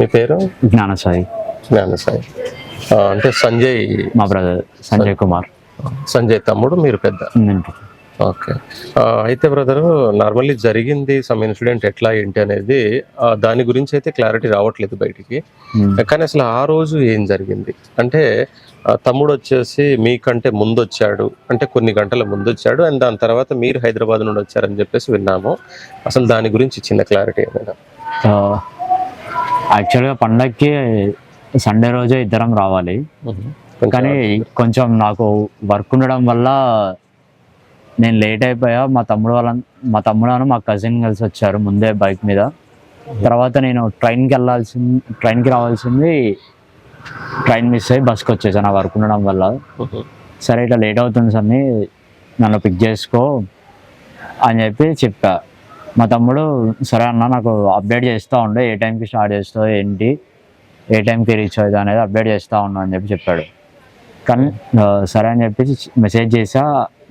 మీ పేరు? జ్ఞానసాయి. జ్ఞానసాయి. అంటే సంజయ్ మా బ్రదర్ సంజయ్ కుమార్. సంజయ్ తమ్ముడు మీరు పెద్ద. ఓకే. అయితే బ్రదర్ నార్మల్లీ జరిగింది సమ్ ఇన్సిడెంట్ ఎట్లా ఏంటి అనేది దాని గురించి అయితే క్లారిటీ రావట్లేదు బయటికి. కానీ అసలు ఆ రోజు ఏం జరిగింది? అంటే తమ్ముడు వచ్చేసి మీకంటే ముందు వచ్చాడు అంటే కొన్ని గంటల ముందు వచ్చాడు అండ్ దాని తర్వాత మీరు హైదరాబాద్ నుండి వచ్చారని చెప్పేసి విన్నాము. అసలు దాని గురించి చిన్న క్లారిటీ ఏమైనా? యాక్చువల్గా పండగకి సండే రోజే ఇద్దరం రావాలి. కానీ కొంచెం నాకు వర్క్ ఉండడం వల్ల నేను లేట్ అయిపోయా. మా తమ్ముడు వాళ్ళ మా తమ్ముడు మా కజిన్ కలిసి వచ్చారు ముందే బైక్ మీద. తర్వాత నేను ట్రైన్కి వెళ్ళాల్సింది ట్రైన్కి రావాల్సింది ట్రైన్ మిస్ అయ్యి బస్కి వచ్చేసాను నా వర్క్ ఉండడం వల్ల. సరే ఇట్లా లేట్ అవుతుంది సన్ని నన్ను పిక్ చేసుకో అని చెప్పి చెప్పా. మా తమ్ముడు సరే అన్న నాకు అప్డేట్ చేస్తూ ఉండే. ఏ టైంకి స్టార్ట్ చేస్తావు ఏంటి? ఏ టైంకి రీచ్ అవుతుంది అనేది అప్డేట్ చేస్తూ ఉన్నా అని చెప్పి చెప్పాడు. కానీ సరే అని చెప్పేసి మెసేజ్ చేసా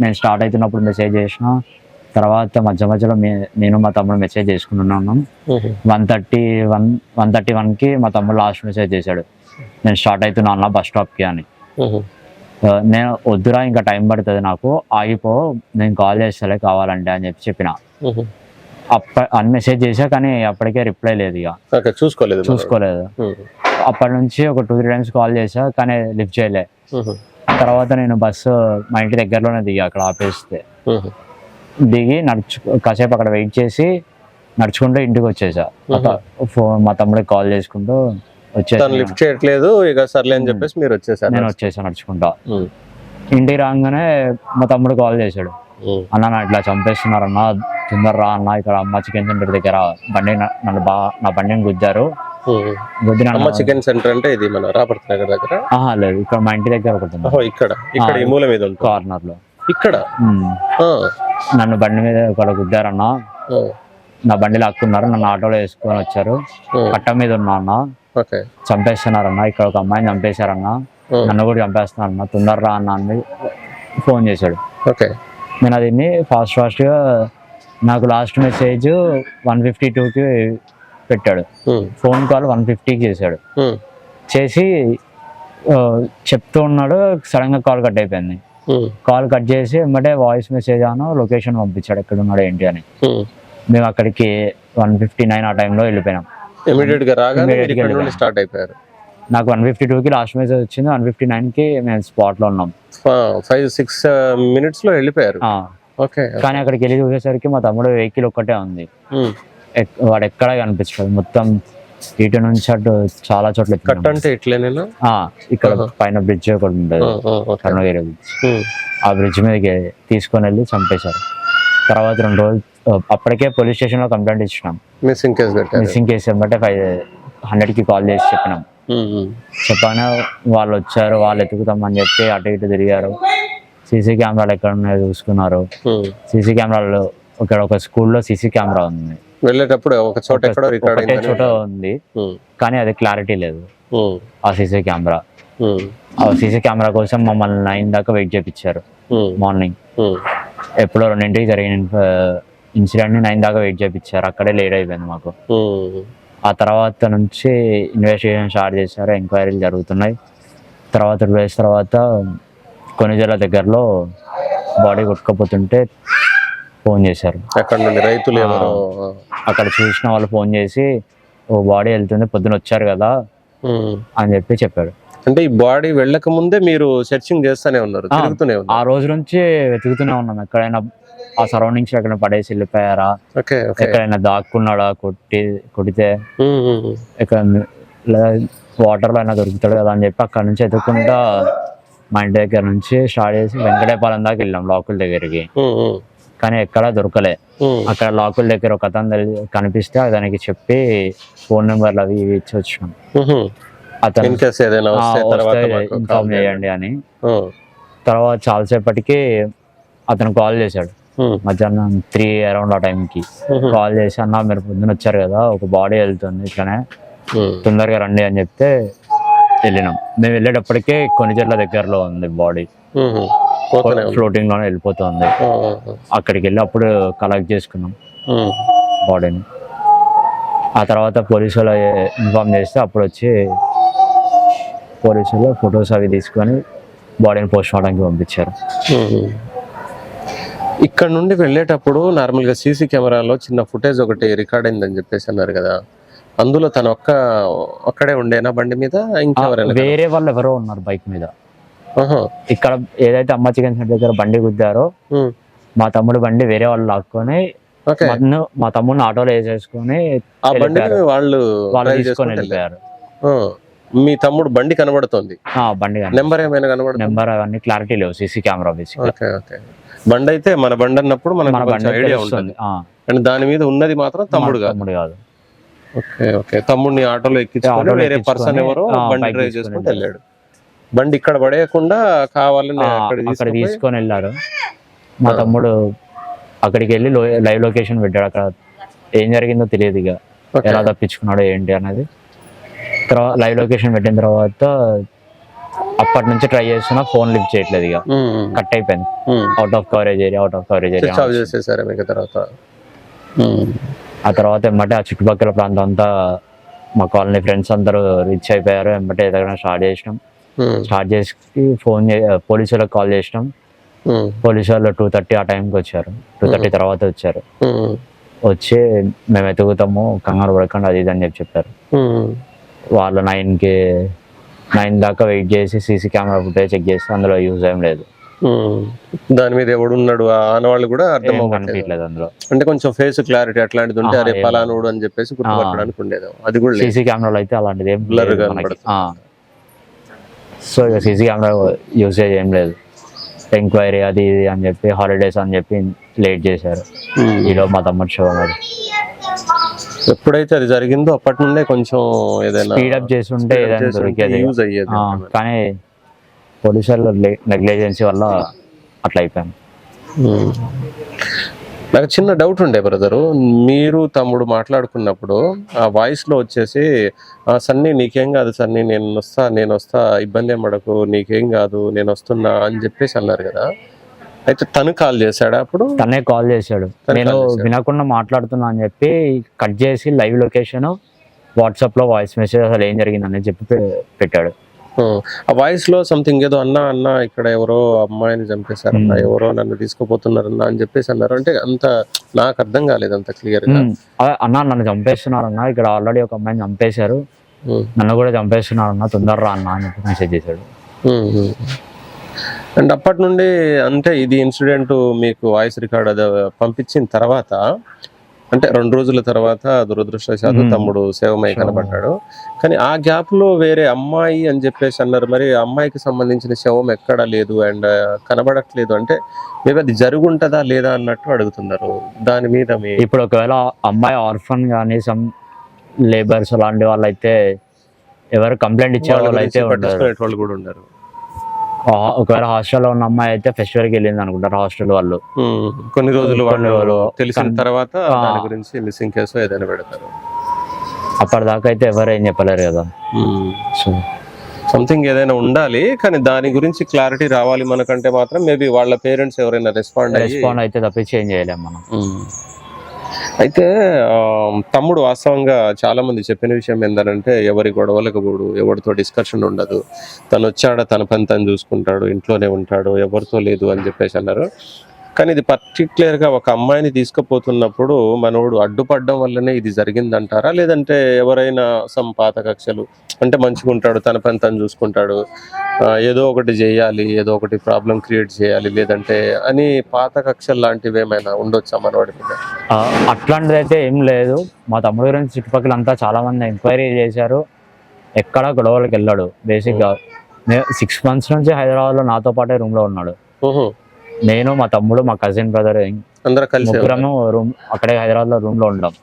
నేను స్టార్ట్ అవుతున్నప్పుడు మెసేజ్ చేసిన. తర్వాత మధ్య మధ్యలో నేను మా తమ్ముడు మెసేజ్ చేసుకుంటున్నాను. One thirty one one thirty వన్కి మా తమ్ముడు లాస్ట్ మెసేజ్ చేశాడు. నేను స్టార్ట్ అవుతున్నా అన్న బస్ స్టాప్కి అని. నేను వద్దురా ఇంకా టైం పడుతుంది నాకు. ఆగిపో. నేను కాల్ చేస్తలే కావాలంటే అని చెప్పి చెప్పిన. మ్మ్. అప్ప అని మెసేజ్ చేసా కానీ అప్పటికే రిప్లై లేదు ఇక చూసుకోలేదు. చూసుకోలేదు. అప్పటి నుంచి ఒక టూ త్రీ టైమ్స్ కాల్ చేసా కానీ లిఫ్ట్ చేయలే. తర్వాత నేను బస్సు మా ఇంటి దగ్గరలోనే దిగా అక్కడ ఆపేస్తే. దిగి నడుచు కాసేపు అక్కడ వెయిట్ చేసి నడుచుకుంటూ ఇంటికి వచ్చేసా ఫోన్ మా తమ్ముడికి కాల్ చేసుకుంటూ తను వచ్చేసి లిఫ్ట్ చేయట్లేదు ఇక సర్లే అని చెప్పేసి మీరు వచ్చేసారు నేను వచ్చేసా నడుచుకుంటా. ఇంటికి రాగానే మా తమ్ముడు కాల్ చేశాడు. అన్న నా ఇట్లా చంపేస్తున్నారు అన్న తొందర రా అన్న ఇక్కడ అమ్మ చికెన్ సెంటర్ దగ్గర బండి నన్ను బా నా బండిని గుద్దారు అమ్మ చికెన్ సెంటర్ అంటే ఇది మన రాపర్తి నగర్ దగ్గర? ఆహా లేదు. ఇక్కడ మా ఇంటి దగ్గర ఒకటి ఉంది. ఇక్కడ. ఇక్కడ ఈ మూల మీద కార్నర్లో ఇక్కడ. నన్ను బండి మీద ఇక్కడ గుద్దారన్న. నా బండి లాక్కున్నారు నన్ను ఆటోలో వేసుకొని వచ్చారు. కట్ట మీద ఉన్నా అన్న. ఓకే. చంపేస్తున్నారన్న. ఇక్కడ ఒక అమ్మాయిని చంపేశారన్న. నన్ను కూడా చంపేస్తున్నారన్న. తొందరరా అన్న అని ఫోన్ చేశాడు. ఓకే. నేను అది ఫాస్ట్ ఫాస్ట్గా నాకు లాస్ట్ మెసేజ్ వన్ ఫిఫ్టీ టూకి పెట్టాడు. ఫోన్ కాల్ వన్ ఫిఫ్టీకి చేశాడు మ్మ్. చేసి చెప్తూ ఉన్నాడు సడన్గా కాల్ కట్ అయిపోయింది. కాల్ కట్ చేసి వెంబడే వాయిస్ మెసేజ్ అను లొకేషన్ పంపించాడు ఎక్కడ ఉన్నాడు ఏంటి అని మ్మ్. మేము అక్కడికి వన్ ఫిఫ్టీ నైన్ ఆ టైంలో వెళ్ళిపోయినాం. స్టార్ట్ అయిపోయారు నాకు వన్ ఫిఫ్టీ టూకి లాస్ట్ మెసేజ్ వచ్చింది వన్ ఫిఫ్టీ నైన్కి మేము స్పాట్లో ఉన్నాం ఫైవ్ సిక్స్ మినిట్స్లో వెళ్ళిపోయారు కానీ అక్కడికి వెళ్ళి చూసేసరికి మా తమ్ముడు వెహికల్ ఒక్కటే ఉంది. వాడు ఎక్కడా కనిపించలేదు. మొత్తం ఇటు నుంచి అటు చాలా చోట్ల కట్. అంటే ఇట్లేనేనా ఇక్కడ పైన బ్రిడ్జ్ ఒకటి ఓకే. కర్ణగిరి బ్రిడ్జ్. ఆ బ్రిడ్జ్ మీదకి తీసుకొని వెళ్ళి చంపేశారు. తర్వాత రెండు రోజులు అప్పటికే పోలీస్ స్టేషన్లో కంప్లైంట్ ఇచ్చినాం. మిస్సింగ్ కేసు మిస్సింగ్ కేసు ఏమంటే ఫైవ్ హండ్రెడ్కి కాల్ చేసి చెప్పినాం. చెప్పగానే వాళ్ళు వచ్చారు వాళ్ళు ఎత్తుకుతామని చెప్పి అటు ఇటు తిరిగారు. సీసీ కెమెరాలు ఎక్కడ ఉన్నాయో చూసుకున్నారు. సీసీ కెమెరాలు ఇక్కడ ఒక స్కూల్లో సీసీ కెమెరా ఉంది. వెళ్ళేటప్పుడు ఒక చోట ఒకటే చోట ఉంది. కానీ అది క్లారిటీ లేదు. ఆ సీసీ కెమెరా. ఆ సీసీ కెమెరా కోసం మమ్మల్ని నైన్ దాకా వెయిట్ చేపించారు. మార్నింగ్. ఎప్పుడో రెండింటికి జరిగిన ఇన్సిడెంట్ని నైన్ దాకా వెయిట్ చేపించారు అక్కడే లేట్ అయిపోయింది మాకు. ఆ తర్వాత నుంచి ఇన్వెస్టిగేషన్ స్టార్ట్ చేశారు. ఎంక్వైరీలు జరుగుతున్నాయి. తర్వాత డేస్ తర్వాత కొనిజల దగ్గరలో బాడీ కొట్టుకపోతుంటే ఫోన్ చేశారు. అక్కడ నుండి? రైతులు అక్కడ చూసిన వాళ్ళు ఫోన్ చేసి ఓ బాడీ వెళ్తుంది పొద్దున వచ్చారు కదా. అని చెప్పి చెప్పాడు. అంటే ఈ బాడీ వెళ్ళక ముందే మీరు సెర్చింగ్ చేస్తూనే ఉన్నారు ఆ. రోజు నుంచి వెతుకుతూనే ఉన్నాం. ఎక్కడైనా ఆ సరౌండింగ్స్ ఎక్కడ పడేసి వెళ్ళిపోయారా? ఎక్కడైనా దాక్కున్నాడా? కొట్టి కొడితే. ఇక్కడ లేదా వాటర్లో అయినా దొరుకుతాడు కదా అని చెప్పి అక్కడ నుంచి ఎదుర్కొంటా మా ఇంటి దగ్గర నుంచి స్టార్ట్ చేసి వెంకటేపాలెం దాకా వెళ్ళాం లాకుల దగ్గరికి. కానీ ఎక్కడా దొరకలే. అక్కడ లాకుల దగ్గర ఒక అతను కనిపిస్తే అతనికి చెప్పి ఫోన్ నెంబర్లు అవి ఇవి ఇచ్చి వచ్చినాం. అతను ఇన్ కేస్ ఏదైనా "ఆ, వస్తే తర్వాత వస్తే మాకు ఇన్ఫార్మ్ చేయండి అని. తర్వాత చాలాసేపటికి అతను కాల్ చేశాడు. మధ్యాహ్నం త్రీ అరౌండ్ ఆ టైంకి. కాల్ చేసి అన్న మీరు పొద్దున వచ్చారు కదా ఒక బాడీ వెళ్తుంది ఇట్లనే. తొందరగా రండి అని చెప్తే వెళ్ళినాం మేము వెళ్ళేటప్పటికే కొనిచెట్ల దగ్గరలో ఉంది బాడీ. ఫ్లోటింగ్లోనే వెళ్ళిపోతుంది. అక్కడికి వెళ్ళి అప్పుడు కలెక్ట్ చేసుకున్నాం. బాడీని ఆ తర్వాత పోలీసులు ఇన్ఫామ్ చేస్తే అప్పుడు వచ్చి పోలీసులు ఫొటోస్ అవి తీసుకొని బాడీని పోస్ట్ మార్టంకి పంపించారు. ఇక్కడ నుండి వెళ్ళేటప్పుడు నార్మల్గా సీసీ కెమెరాలో చిన్న ఫుటేజ్ ఒకటి రికార్డ్ అయిందని చెప్పేసి అన్నారు కదా అందులో తను ఒక్క ఒక్కడే ఉండేనా బండి మీద? ఇంకెవరైనా వేరే వాళ్ళు ఎవరో ఉన్నారు బైక్ మీద. ఇక్కడ ఏదైతే అమ్మ చికెన్ సెంటర్ దగ్గర బండి గుద్దారో. మా తమ్ముడు బండి వేరే వాళ్ళు లాక్కొని మా తమ్ముడిని ఆటోలో వేసేసుకొని ఆ వెళ్ళిపోయారు. వాళ్ళు వాళ్ళు తీసుకొని. వెళ్ళిపోయారు. మీ తమ్ముడు బండి కనబడుతోంది? ఆ, బండి నెంబర్ ఏమైనా కనబడుతుంది? నెంబర్ అవన్నీ క్లారిటీ లేవు సీసీ కెమెరా బండి అయితే మన బండి అన్నప్పుడు మనకు బండి ఐడియా ఉంటుంది. అండ్ దాని మీద ఉన్నది మాత్రం తమ్ముడు కాదు. తమ్ముడు కాదు. Okay okay. తమ్ముడిని ఆటోలో ఎక్కించుకొని వేరే పర్సన్ ఎవరో బండి డ్రైవ్ చేసుకుంటూ వెళ్ళాడు. బండి ఇక్కడ పడేయకుండా కావాలని అక్కడ తీసుకొని వెళ్ళారు మా. తమ్ముడు అక్కడికి వెళ్ళి లైవ్ లొకేషన్ పెట్టాడు. అక్కడ ఏం జరిగిందో తెలియదు ఇక. ఎలా తప్పించుకున్నాడో ఏంటి అనేది తర్వాత లైవ్ లొకేషన్ పెట్టిన తర్వాత అప్పటి నుంచి ట్రై చేస్తున్నా ఫోన్ లిఫ్ట్ చేయట్లేదు ఇక. కట్ అయిపోయింది. Out of coverage area out of coverage area చేసేసారా మీకు తర్వాత? ఆ తర్వాత ఎమ్మటే ఆ చుట్టుపక్కల ప్రాంతం అంతా మా కాలనీ ఫ్రెండ్స్ అందరూ రీచ్ అయిపోయారు. ఎమ్మటే ఎదగడం స్టార్ట్ చేసినాం. ఉమ్, స్టార్ట్ చేసి ఫోన్ పోలీసులకు కాల్ చేసినాం. పోలీసు వాళ్ళు టూ థర్టీ ఆ టైంకి వచ్చారు. టూ థర్టీ తర్వాత వచ్చారు. ఉమ్, వచ్చి మేము ఎతుకుతాము కంగారు పడకండి అది ఇది అని చెప్పి చెప్పారు. వాళ్ళు నైన్కి నైన్ దాకా వెయిట్ చేసి సీసీ కెమెరా ఫుటేజ్ చెక్ చేస్తే అందులో యూజ్ ఏం లేదు. దాని మీద ఎవడున్నాడు? ఆనవాళ్ళు కూడా అర్థం అవ్వట్లేదు. అంటే కొంచెం ఫేస్ క్లారిటీ అట్లాంటిది ఉంటే అరే పలానోడు అని చెప్పేసి గుర్తుపట్టడానికి ఉండేది అది కూడా సీసీ కెమెరాలో అయితే అలాంటిది ఏం గా. సో ఇక సీసీ కెమెరా యూసేజ్ ఏం లేదు. ఎంక్వైరీ అది ఇది అని చెప్పి హాలిడేస్ అని చెప్పి లేట్ చేశారు. ఈలో మా తమ్ముడు షో మరి. ఎప్పుడైతే అది జరిగిందో అప్పటి నుండే కొంచెం ఏదైనా స్పీడప్ చేసి ఉంటే ఏదైనా దొరికేది. యూజ్ అయ్యేది కానీ పోలీసు వాళ్ళు నెగ్లిజెన్సీ వల్ల అట్లా అయిపోయాను. నాకు చిన్న డౌట్ ఉండే బ్రదరు మీరు తమ్ముడు మాట్లాడుకున్నప్పుడు ఆ వాయిస్లో వచ్చేసి "ఆ, సన్నీ నీకేం కాదు సన్నీ నేను వస్తా నేను వస్తా ఇబ్బంది ఏం పడకు నీకేం కాదు నేను వస్తున్నా అని చెప్పేసి అన్నారు కదా అయితే తను కాల్ చేశాడా అప్పుడు తనే కాల్ చేశాడు నేను. వినకుండా మాట్లాడుతున్నా అని చెప్పి కట్ చేసి లైవ్ లొకేషన్ వాట్సాప్లో వాయిస్ మెసేజ్ అసలు ఏం జరిగింది అని చెప్పి పెట్టాడు. ఆ వాయిస్లో సంథింగ్ ఏదో అన్నా అన్నా ఇక్కడ ఎవరో అమ్మాయిని చంపేశారన్నా ఉమ్. ఎవరో నన్ను తీసుకుపోతున్నారన్నా అని చెప్పేసి అన్నారు. అంటే అంత నాకు అర్థం కాలేదు అంత క్లియర్గా. ఉమ్, అదే అన్న నన్ను చంపేస్తున్నారు అన్న ఇక్కడ ఆల్రెడీ ఒక అమ్మాయిని చంపేశారు. ఉమ్. నన్ను కూడా చంపేస్తున్నారు అన్న తొందరరా అన్న అని చెప్పి మెసేజ్ చేశాడు. అండ్ అప్పటి నుండి అంటే ఇది ఇన్సిడెంట్ మీకు వాయిస్ రికార్డ్ అది పంపించిన తర్వాత అంటే రెండు రోజుల తర్వాత దురదృష్టవశాత్తు మ్మ్. తమ్ముడు సేవమై శవమై. కనబడ్డాడు. కానీ ఆ గ్యాప్లో వేరే అమ్మాయి అని చెప్పేసి అన్నారు. మరి అమ్మాయికి సంబంధించిన శవం ఎక్కడా లేదు అండ్ కనబడట్లేదు అంటే మేబీ అది జరుగుంటదా లేదా అన్నట్టు అడుగుతున్నారు. దాని మీద ఇప్పుడు ఒకవేళ అమ్మాయి ఆర్ఫన్ కానీ సమ్ లేబర్స్ అలాంటి వాళ్ళు అయితే ఎవరు కంప్లైంట్ ఇచ్చే వాళ్ళ అయితే వాళ్ళు కూడా ఉన్నారు. ఒకవేళ హాస్టల్లో ఉన్న అమ్మాయి అయితే ఫెస్టివల్కి వెళ్ళింది అనుకుంటారు హాస్టల్ వాళ్ళు. కొన్ని రోజులు వాళ్ళు తెలిసిన తర్వాత. దాని గురించి మిస్సింగ్ కేసు ఏదైనా పెడతారు అప్పటిదాకా అయితే ఎవరు ఏం చెప్పలేరు కదా సో సంథింగ్ ఏదైనా ఉండాలి కానీ దాని గురించి క్లారిటీ రావాలి మనకంటే మాత్రం మేబీ వాళ్ళ పేరెంట్స్ ఎవరైనా రెస్పాండ్ రెస్పాండ్ అయితే తప్పించి ఏం చేయలేం మనం. అయితే తమ్ముడు వాస్తవంగా చాలా మంది చెప్పిన విషయం ఏంటంటే ఎవరి గొడవలకు పోడు ఎవరితో డిస్కషన్ ఉండదు. తను వచ్చాడ తన పని తను చూసుకుంటాడు ఇంట్లోనే ఉంటాడు ఎవరితో లేదు అని చెప్పేసి అన్నారు. కానీ ఇది particular గా ఒక అమ్మాయిని తీసుకుపోతున్నప్పుడు మనోడు అడ్డుపడడం వల్లనే ఇది జరిగిందంటారా? లేదంటే ఎవరైనా సమ్ పాత కక్షలు అంటే మంచిగా ఉంటాడు తన పని తను చూసుకుంటాడు ఏదో ఒకటి చేయాలి ఏదో ఒకటి ప్రాబ్లం క్రియేట్ చేయాలి లేదంటే అని పాత కక్షలు లాంటివి ఏమైనా ఉండొచ్చా మనవాడి మీద? అట్లాంటిది అయితే ఏం లేదు. మా తమ్ముడు గురించి చుట్టుపక్కల అంతా చాలా మంది ఎంక్వైరీ చేశారు. ఎక్కడ గొడవలకు వెళ్ళాడు. బేసిక్గా సిక్స్ మంత్స్ నుంచి హైదరాబాద్లో నాతో పాటే రూమ్లో ఉన్నాడు. నేను మా తమ్ముడు మా కజిన్ బ్రదర్ అందరూ కలిసి ముగ్గురము రూమ్ అక్కడే హైదరాబాద్లో రూమ్లో ఉంటాం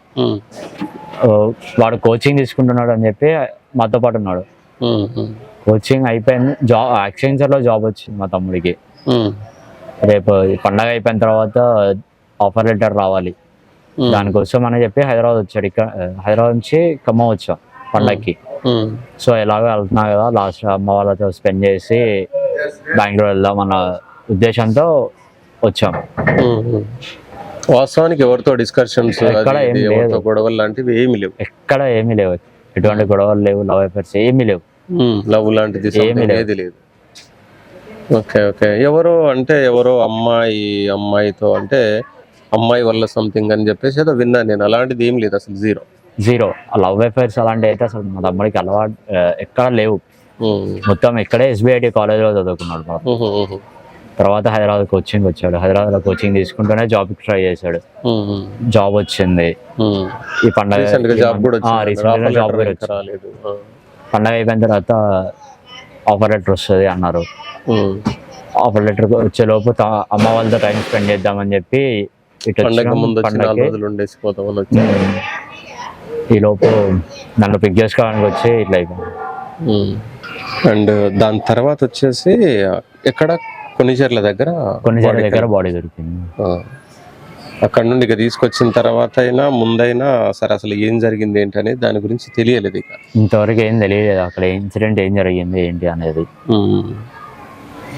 వాడు కోచింగ్ తీసుకుంటున్నాడు అని చెప్పి మాతో పాటు ఉన్నాడు. కోచింగ్ అయిపోయింది. జాబ్ యాక్సెంచర్లో జాబ్ వచ్చింది మా తమ్ముడికి. రేపు పండగ అయిపోయిన తర్వాత ఆఫర్ లెటర్ రావాలి. దానికోసం అని చెప్పి హైదరాబాద్ వచ్చాడు. ఇక్కడ హైదరాబాద్ నుంచి ఖమ్మం వచ్చాం పండగకి సో ఎలాగో వెళ్తున్నా కదా లాస్ట్ అమ్మ వాళ్ళతో స్పెండ్ చేసి బెంగళూరు వెళ్దాం అన్న ఉద్దేశంతో వచ్చాం. వాస్తవానికి ఎవరితో డిస్కషన్స్ ఎవరితో. గొడవలు లాంటివి ఏమి లేవు. ఎక్కడ ఏమీ లేవు. ఎటువంటి గొడవలు లేవు లవ్ అఫేర్స్ ఏమీ లేవు. లవ్ లాంటిది ఏమీ లేదు. లేదు. Okay okay. ఎవరో అంటే ఎవరో అమ్మాయి అమ్మాయితో అంటే అమ్మాయి వల్ల సంథింగ్ అని చెప్పేసి ఏదో విన్నాను నేను. అలాంటిది ఏం లేదు అసలు జీరో జీరో లవ్ అఫేర్స్ అలాంటివి అయితే అసలు మా తమ్ముడికి అలవాటు ఎక్కడ లేవు. మొత్తం ఇక్కడే ఎస్బిఐటి కాలేజ్లో చదువుకున్నాడు. తర్వాత హైదరాబాద్ కోచింగ్ వచ్చాడు. హైదరాబాద్లో కోచింగ్ తీసుకుంటూనే జాబ్కి ట్రై చేశాడు. జాబ్ వచ్చింది. ఈ పండగ జాబ్ జాబ్. పండగ అయిపోయిన తర్వాత ఆఫర్ లెటర్ వస్తుంది అన్నారు. ఆఫర్ లెటర్ వచ్చే లోపు తా- అమ్మ వాళ్ళతో టైం స్పెండ్ చేద్దామని చెప్పి ఈ లోపు నన్ను పిక్ చేసుకోవడానికి వచ్చి ఇట్లా అయిపోయింది. అండ్ దాని తర్వాత వచ్చేసి ఎక్కడ కొన్నిచెర్ల దగ్గర కొన్ని body దగ్గర బాడీ దొరికింది. అక్కడ నుండి ఇక తీసుకొచ్చిన తర్వాత అయినా ముందైనా సరే అసలు ఏం జరిగింది ఏంటి అనేది దాని గురించి తెలియలేదు ఇక ఇంతవరకు ఏం తెలియలేదు అక్కడ ఇన్సిడెంట్ ఏం జరిగింది ఏంటి అనేది.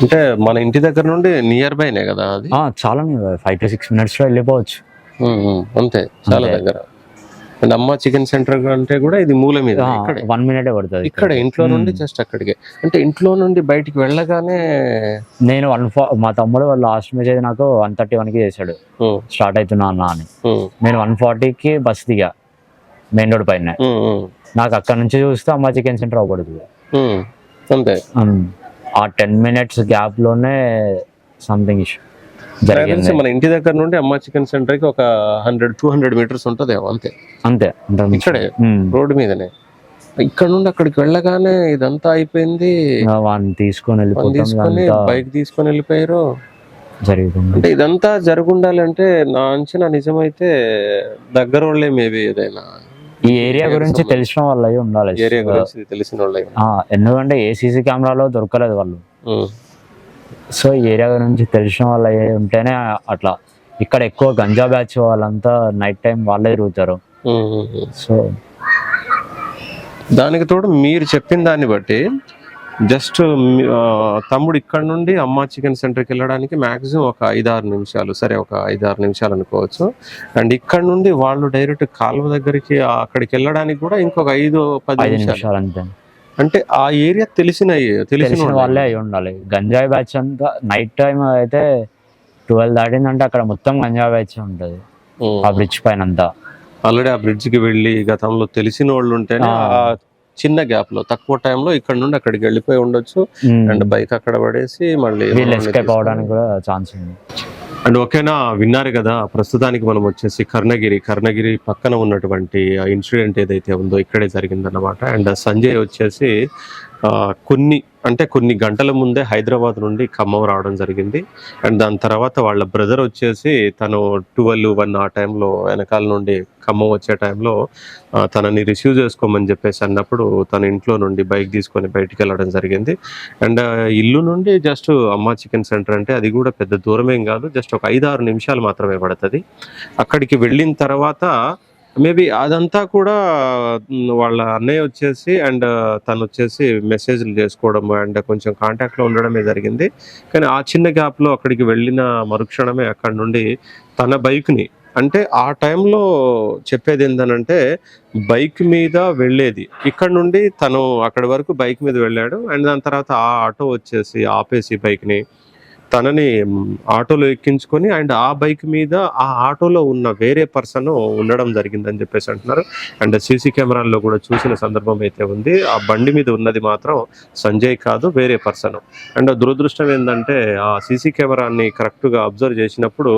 అంటే మన ఇంటి దగ్గర నుండి నియర్ బైనే కదా అది చాలా ఫైవ్ టు సిక్స్ మినిట్స్లో వెళ్ళిపోవచ్చు. అంతే చాలా. దగ్గర అండ్ అమ్మ చికెన్ సెంటర్ అంటే కూడా ఇది మూల మీద ఇక్కడే. వన్ మినిట్ పడుతుంది ఇక్కడ. ఇంట్లో నుండి ఉమ్. జస్ట్ అక్కడికే. అంటే ఇంట్లో నుండి బయటికి వెళ్ళగానే నేను వన్ మా తమ్ముడు వాళ్ళు లాస్ట్ మెసేజ్ నాకు వన్ థర్టీ వన్కి చేశాడు. ఉమ్, స్టార్ట్ అవుతున్నా అన్న అని. ఉమ్, నేను వన్ ఫార్టీకి బస్ దిగా మెయిన్ రోడ్ పైన. నాకు అక్కడ నుంచి చూస్తే అమ్మ చికెన్ సెంటర్ అవ్వబడుతుంది. అంతే. ఆ టెన్ మినిట్స్ గ్యాప్లోనే సంథింగ్ ఇష్యూ జరిగింది మన ఇంటి దగ్గర నుండి అమ్మ చికెన్ సెంటర్కి ఒక హండ్రెడ్ టూ హండ్రెడ్ మీటర్స్ ఉంటదేమో అంతే. అంతే. ఇక్కడే. రోడ్డు మీదనే. ఇక్కడ నుండి అక్కడికి వెళ్ళగానే ఇదంతా అయిపోయింది. వాడిని తీసుకొని తీసుకొని బైక్ తీసుకొని వెళ్ళిపోయారు. జరుగుతుంది అంటే ఇదంతా జరుగుండాలంటే నా అంచనా నిజమైతే దగ్గర వాళ్ళే మేబీ ఏదైనా. ఈ ఏరియా గురించి తెలిసిన వాళ్ళు ఉండాలి. ఏరియా గురించి తెలిసిన వాళ్ళే ఎందుకంటే ఏ సీసీ కెమెరాలో దొరకలేదు వాళ్ళు. సో ఈ ఏరియా గురించి తెలిసిన వాళ్ళు ఉంటేనే అట్లా. ఇక్కడ ఎక్కువ గంజా బ్యాచ్ వాళ్ళంతా నైట్ టైం వాళ్ళే తిరుగుతారు. సో దానికి తోడు మీరు చెప్పిన దాన్ని బట్టి జస్ట్ తమ్ముడు ఇక్కడ నుండి అమ్మ చికెన్ సెంటర్కి వెళ్ళడానికి మాక్సిమం ఒక ఐదారు నిమిషాలు సరే ఒక ఐదారు నిమిషాలు అనుకోవచ్చు. అండ్ ఇక్కడ నుండి వాళ్ళు డైరెక్ట్ కాలువ దగ్గరికి అక్కడికి వెళ్ళడానికి కూడా ఇంకొక ఐదు పది నిమిషాలు అంతే. అంటే ఆ ఏరియా తెలిసిన తెలిసిన వాళ్ళే. అయి ఉండాలి గంజాయి బ్యాచ్ అంతా నైట్ టైం అయితే ట్వెల్వ్ దాటిందంటే అక్కడ మొత్తం గంజాయి బ్యాచ్ ఉంటుంది. ఆ బ్రిడ్జ్ పైన అంతా ఆల్రెడీ ఆ బ్రిడ్జ్కి వెళ్ళి గతంలో తెలిసిన వాళ్ళు ఉంటేనే ఆ. చిన్న గ్యాప్లో తక్కువ టైంలో ఇక్కడ నుండి అక్కడికి వెళ్ళిపోయి ఉండొచ్చు అండ్ బైక్ అక్కడ పడేసి మళ్ళీ వీళ్ళు ఎస్కేప్ అవడానికి కూడా ఛాన్స్ ఉంది అండ్ ఓకేనా విన్నారు కదా ప్రస్తుతానికి మనం వచ్చేసి కర్ణగిరి కర్ణగిరి పక్కన ఉన్నటువంటి ఇన్సిడెంట్ ఏదైతే ఉందో ఇక్కడే జరిగిందన్నమాట. అండ్ సంజయ్ వచ్చేసి కొన్ని అంటే కొన్ని గంటల ముందే హైదరాబాద్ నుండి ఖమ్మం రావడం జరిగింది. అండ్ దాని తర్వాత వాళ్ళ బ్రదర్ వచ్చేసి తను ట్వెల్వ్ వన్ ఆ టైంలో వెనకాల నుండి ఖమ్మం వచ్చే టైంలో తనని రిసీవ్ చేసుకోమని చెప్పేసి అన్నప్పుడు తన ఇంట్లో నుండి బైక్ తీసుకొని బయటికి వెళ్ళడం జరిగింది. అండ్ ఇల్లు నుండి జస్ట్ అమ్మ చికెన్ సెంటర్ అంటే అది కూడా పెద్ద దూరమేం కాదు. జస్ట్ ఒక ఐదు ఆరు నిమిషాలు మాత్రమే పడుతుంది. అక్కడికి వెళ్ళిన తర్వాత మేబీ అదంతా కూడా వాళ్ళ అన్నయ్య వచ్చేసి అండ్ తను వచ్చేసి మెసేజ్లు చేసుకోవడం అండ్ కొంచెం కాంటాక్ట్లో ఉండడమే జరిగింది. కానీ ఆ చిన్న గ్యాప్లో అక్కడికి వెళ్ళిన మరుక్షణమే అక్కడ నుండి తన బైక్ని అంటే ఆ టైంలో చెప్పేది ఏంటనంటే బైక్ మీద వెళ్ళేది. ఇక్కడ నుండి తను అక్కడి వరకు బైక్ మీద వెళ్ళాడు. అండ్ దాని తర్వాత ఆ ఆటో వచ్చేసి ఆపేసి బైక్ని తనని ఆటోలో ఎక్కించుకొని అండ్ ఆ బైక్ మీద ఆ ఆటోలో ఉన్న వేరే పర్సన్ ఉండడం జరిగిందని చెప్పేసి అంటున్నారు. అండ్ సీసీ కెమెరాల్లో కూడా చూసిన సందర్భం అయితే ఉంది. ఆ బండి మీద ఉన్నది మాత్రం సంజయ్ కాదు వేరే పర్సన్. అండ్ దురదృష్టం ఏంటంటే ఆ సీసీ కెమెరాని కరెక్ట్గా అబ్జర్వ్ చేసినప్పుడు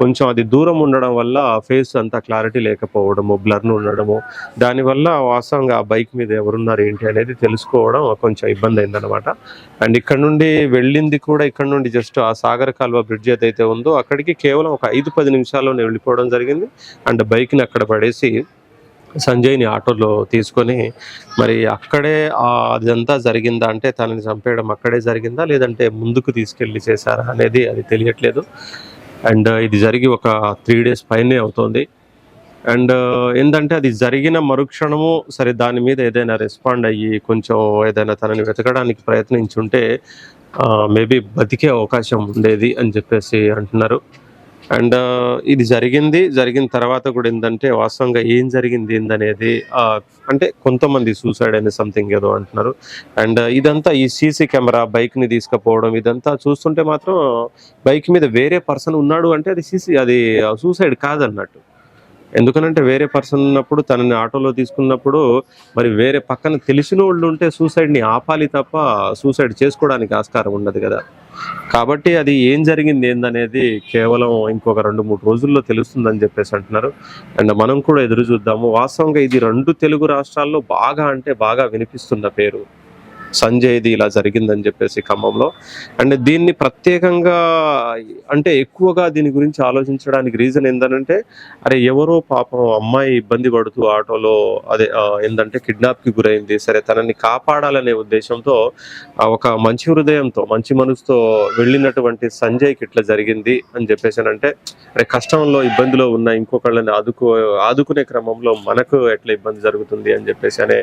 కొంచెం అది దూరం ఉండడం వల్ల ఫేస్ అంతా క్లారిటీ లేకపోవడము బ్లర్ను ఉండడము దానివల్ల వాస్తవంగా ఆ బైక్ మీద ఎవరున్నారు ఏంటి అనేది తెలుసుకోవడం కొంచెం ఇబ్బంది అయిందనమాట అండ్ ఇక్కడ నుండి వెళ్ళింది కూడా ఇక్కడ నుండి జస్ట్ ఆ సాగర్ కాల్వ బ్రిడ్జ్ ఏదైతే ఉందో అక్కడికి కేవలం ఒక ఐదు పది నిమిషాల్లోనే వెళ్ళిపోవడం జరిగింది. అండ్ బైక్ని అక్కడ పడేసి సంజయ్ని ఆటోలో తీసుకొని మరి అక్కడే అదంతా జరిగిందా అంటే తనని చంపేయడం అక్కడే జరిగిందా? లేదంటే ముందుకు తీసుకెళ్ళి చేశారా అనేది అది తెలియట్లేదు. అండ్ ఇది జరిగి ఒక త్రీ డేస్ పైనే అవుతుంది. అండ్ ఏంటంటే అది జరిగిన మరుక్షణము సరే దాని మీద ఏదైనా రెస్పాండ్ అయ్యి కొంచెం ఏదైనా తనని వెతకడానికి ప్రయత్నించుంటే మేబీ బతికే అవకాశం ఉండేది అని చెప్పేసి అంటున్నారు. అండ్ ఇది జరిగింది. జరిగిన తర్వాత కూడా ఏంటంటే వాస్తవంగా ఏం జరిగింది ఏందనేది అంటే కొంతమంది సూసైడ్ అనే సంథింగ్ ఏదో అంటున్నారు. అండ్ ఇదంతా ఈ సీసీ కెమెరా బైక్ని తీసుకుపోవడం ఇదంతా చూస్తుంటే మాత్రం బైక్ మీద వేరే పర్సన్ ఉన్నాడు అంటే అది సీసీ అది సూసైడ్ కాదన్నట్టు. ఎందుకనంటే వేరే పర్సన్ ఉన్నప్పుడు తనని ఆటోలో తీసుకున్నప్పుడు మరి వేరే పక్కన తెలిసిన వాళ్ళు ఉంటే సూసైడ్ని ఆపాలి తప్ప సూసైడ్ చేసుకోవడానికి ఆస్కారం ఉండదు కదా. కాబట్టి అది ఏం జరిగింది ఏందనేది కేవలం ఇంకొక రెండు మూడు రోజుల్లో తెలుస్తుందని చెప్పేసి అంటున్నారు. అండ్ మనం కూడా ఎదురు చూద్దాము. వాస్తవంగా ఇది రెండు తెలుగు రాష్ట్రాల్లో బాగా అంటే బాగా వినిపిస్తున్న పేరు. సంజయ్ది ఇలా జరిగిందని చెప్పేసి ఖమ్మంలో. అండ్ దీన్ని ప్రత్యేకంగా అంటే ఎక్కువగా దీని గురించి ఆలోచించడానికి రీజన్ ఏంటంటే అరే ఎవరో పాపం అమ్మాయి ఇబ్బంది పడుతూ ఆటోలో అదే ఏంటంటే కిడ్నాప్కి గురైంది సరే తనని కాపాడాలనే ఉద్దేశంతో ఒక మంచి హృదయంతో మంచి మనసుతో వెళ్ళినటువంటి సంజయ్కి ఇట్లా జరిగింది అని చెప్పేసి అంటే అరే కష్టంలో ఇబ్బందిలో ఉన్న ఇంకొకళ్ళని ఆదుకో ఆదుకునే క్రమంలో మనకు ఎట్లా ఇబ్బంది జరుగుతుంది అని చెప్పేసి అనే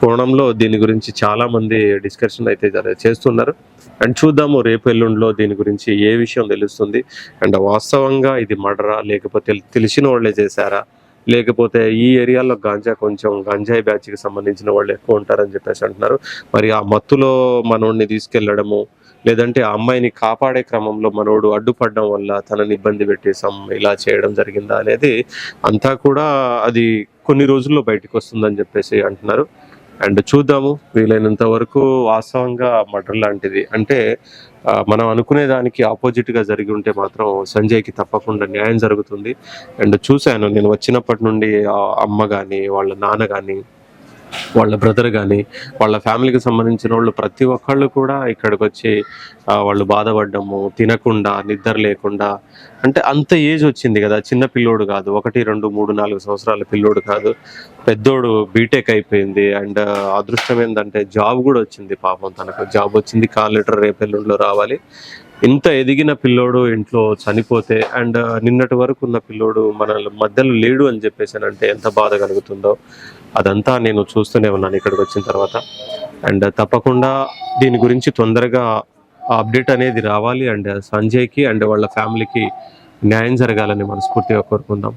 కోణంలో దీని గురించి చాలామంది డిస్కషన్ అయితే చేస్తున్నారు. అండ్ చూద్దాము రేపు ఎల్లుండిలో దీని గురించి ఏ విషయం తెలుస్తుంది. అండ్ వాస్తవంగా ఇది మర్డరా లేకపోతే తెలిసిన వాళ్ళే చేశారా? లేకపోతే ఈ ఏరియాలో గాంజా కొంచెం గంజాయి బ్యాచ్కి సంబంధించిన వాళ్ళు ఎక్కువ ఉంటారని చెప్పేసి అంటున్నారు. మరి ఆ మత్తులో మనోడిని తీసుకెళ్ళడము లేదంటే ఆ అమ్మాయిని కాపాడే క్రమంలో మనోడు అడ్డుపడడం వల్ల తనని ఇబ్బంది పెట్టేసాం ఇలా చేయడం జరిగిందా అనేది అంతా కూడా అది కొన్ని రోజుల్లో బయటకు వస్తుందని చెప్పేసి అంటున్నారు. అండ్ చూద్దాము వీలైనంత వరకు వాస్తవంగా మర్డర్ లాంటిది. అంటే మనం అనుకునే దానికి ఆపోజిట్గా జరిగి ఉంటే మాత్రం సంజయ్కి తప్పకుండా న్యాయం జరుగుతుంది. అండ్ చూశాను నేను వచ్చినప్పటి నుండి అమ్మ కానీ వాళ్ళ నాన్న కానీ వాళ్ళ బ్రదర్ కానీ వాళ్ళ ఫ్యామిలీకి సంబంధించిన వాళ్ళు ప్రతి ఒక్కళ్ళు కూడా ఇక్కడికి వచ్చి వాళ్ళు బాధపడ్డము తినకుండా నిద్ర లేకుండా అంటే అంత ఏజ్ వచ్చింది కదా. చిన్న పిల్లోడు కాదు ఒకటి రెండు మూడు నాలుగు సంవత్సరాల పిల్లోడు కాదు. పెద్దోడు బీటెక్ అయిపోయింది అండ్ అదృష్టం ఏంటంటే జాబ్ కూడా వచ్చింది పాపం తనకు. జాబ్ వచ్చింది కాల్ లెటర్ రేపు ఎల్లుండిలో రావాలి. ఇంత ఎదిగిన పిల్లోడు ఇంట్లో చనిపోతే అండ్ నిన్నటి వరకు ఉన్న పిల్లోడు మన మధ్యలో లేడు అని చెప్పేసి అంటే ఎంత బాధ కలుగుతుందో. అదంతా నేను చూస్తూనే ఉన్నాను ఇక్కడికి వచ్చిన తర్వాత. అండ్ తప్పకుండా దీని గురించి తొందరగా అప్డేట్ అనేది రావాలి. అండ్ సంజయ్కి అండ్ వాళ్ళ ఫ్యామిలీకి న్యాయం జరగాలని మనస్ఫూర్తిగా కోరుకుందాం.